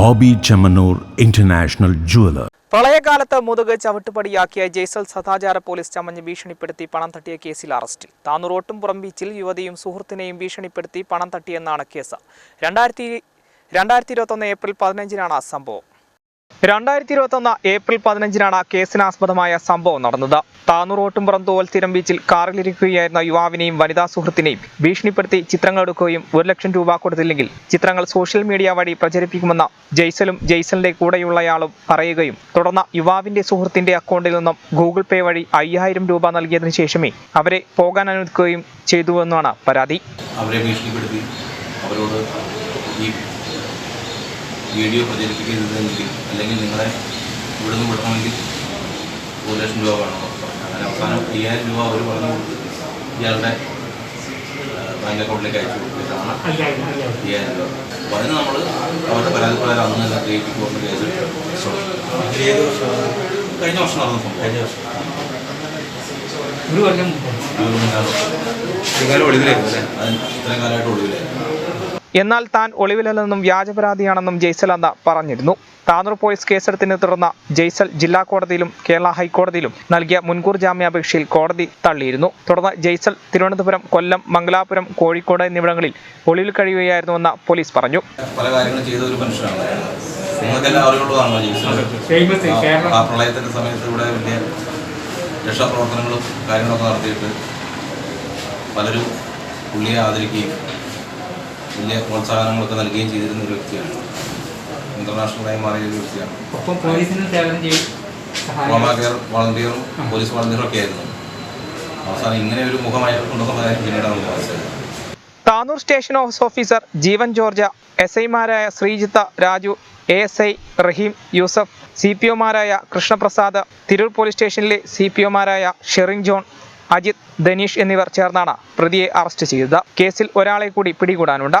Bobby Chemmanur international jeweller. പ്രളയകാലത്ത് മുതുക് ചവിട്ടുപടിയാക്കിയ ജയ്സൽ സദാചാര police ചമഞ്ഞ് ഭീഷണിപ്പെടുത്തി പണം തട്ടിയ കേസിൽ അറസ്റ്റിൽ താന്നൂറോട്ടും പുറം ബീച്ചിൽ യുവതിയും സുഹൃത്തിനെയും ഭീഷണിപ്പെടുത്തി പണം തട്ടിയെന്നാണ് കേസ്. രണ്ടായിരത്തി രണ്ടായിരത്തി ഇരുപത്തൊന്ന് ഏപ്രിൽ പതിനഞ്ചിനാണ് സംഭവം. രണ്ടായിരത്തി ഇരുപത്തൊന്ന് ഏപ്രിൽ പതിനഞ്ചിനാണ് കേസിനാസ്പദമായ സംഭവം നടന്നത്. താനൂർ ഓട്ടുംപുറം തോൽത്തിരം ബീച്ചിൽ കാറിലിരിക്കുകയായിരുന്ന യുവാവിനെയും വനിതാ സുഹൃത്തിനെയും ഭീഷണിപ്പെടുത്തി ചിത്രങ്ങൾ എടുക്കുകയും ഒരു ലക്ഷം രൂപ കൊടുത്തില്ലെങ്കിൽ ചിത്രങ്ങൾ സോഷ്യൽ മീഡിയ വഴി പ്രചരിപ്പിക്കുമെന്ന് ജയ്സലും ജയ്സലിന്റെ കൂടെയുള്ളയാളും പറയുകയും തുടർന്ന് യുവാവിന്റെ സുഹൃത്തിന്റെ അക്കൗണ്ടിൽ നിന്നും ഗൂഗിൾ പേ വഴി അയ്യായിരം രൂപ നൽകിയതിനു ശേഷമേ അവരെ പോകാൻ അനുവദിക്കുകയും ചെയ്തുവെന്നാണ് പരാതി. അവരെ ഭീഷണിപ്പെടുത്തി അവരോട് ഈ വീഡിയോ പ്രചരിപ്പിക്കരുതെങ്കിൽ അല്ലെങ്കിൽ നിങ്ങളെ ഇവിടുന്ന് വിടണമെങ്കിൽ ഒരു ലക്ഷം രൂപ വേണമെന്ന് പറഞ്ഞു അങ്ങനെ അവസാനം അയ്യായിരം രൂപ അവർ പറഞ്ഞു കൊടുത്ത്. ഇയാളുടെ ബാങ്ക് അക്കൗണ്ടിലേക്ക് അയച്ചു കൊടുത്തിട്ടാണ് അയ്യായിരം രൂപ. അതിന് നമ്മൾ അവരുടെ പരാതി പ്രകാരം അന്ന് തന്നെ ക്രിയേറ്റ് കേസ് വർഷം കഴിഞ്ഞ വർഷം നടന്ന സംഭവം. കഴിഞ്ഞ വർഷം. ഒരു കൊല്ലം ഇത്രയും കാലം ഒളിവിലായിരുന്നു അല്ലേ? അതിന് ഇത്രയും കാലമായിട്ട് ഒളിവിലായിരുന്നു. എന്നാൽ താൻ ഒളിവിലല്ലെന്നും വ്യാജപരാതിയാണെന്നും ജയ്സൽ അന്ന് പറഞ്ഞിരുന്നു. താനൂർ പോലീസ് കേസെടുത്തിനെ തുടർന്ന് ജയ്സൽ ജില്ലാ കോടതിയിലും കേരള ഹൈക്കോടതിയിലും നൽകിയ മുൻകൂർ ജാമ്യാപേക്ഷയിൽ കോടതി തള്ളിയിരുന്നു. തുടർന്ന് ജയ്സൽ തിരുവനന്തപുരം കൊല്ലം മംഗലാപുരം കോഴിക്കോട് എന്നിവിടങ്ങളിൽ ഒളിവിൽ കഴിയുകയായിരുന്നുവെന്ന് പോലീസ് പറഞ്ഞു. പല കാര്യങ്ങളും ചെയ്ത ഒരു മനുഷ്യനാണ്. നിങ്ങൾക്കെല്ലാം ആ- കേരളം ആ പ്രളയത്തിന്റെ സമയത്ത് ഇവിടെ വലിയ രക്ഷാപ്രവർത്തനങ്ങളും കാര്യങ്ങളൊക്കെ നടത്തിയിട്ട് പലരും പുള്ളിയെ ആദരിക്കുകയും വലിയ പ്രോത്സാഹനങ്ങളൊക്കെ നൽകുകയും ചെയ്തിരുന്ന ഒരു വ്യക്തിയാണ്. ഇന്റർനാഷണലായി മാറിയ ഒരു വ്യക്തിയാണ്. ഒപ്പം പോലീസിന് സേവനം ചെയ്യും സഹായം കെയർ വളണ്ടിയറും പോലീസ് വളണ്ടിയറും ഒക്കെ ആയിരുന്നു അവസാനം ഇങ്ങനെ ഒരു മുഖമായി കൊണ്ടുവന്ന കാര്യം പിന്നീടാണ് നമുക്ക് മനസ്സിലായത്. Tanur station house officer Jeevan George S ഐമാരായ Sreejith Raju A S I Rahim Yusuf C P ഒമാരായ Krishnaprasad Tirur police സ്റ്റേഷനിലെ സി പി ഒമാരായ ഷെറിൻ ജോൺ അജിത് ധനീഷ് എന്നിവർ ചേർന്നാണ് പ്രതിയെ അറസ്റ്റ് ചെയ്തത്. കേസിൽ ഒരാളെ കൂടി പിടികൂടാനുണ്ട്.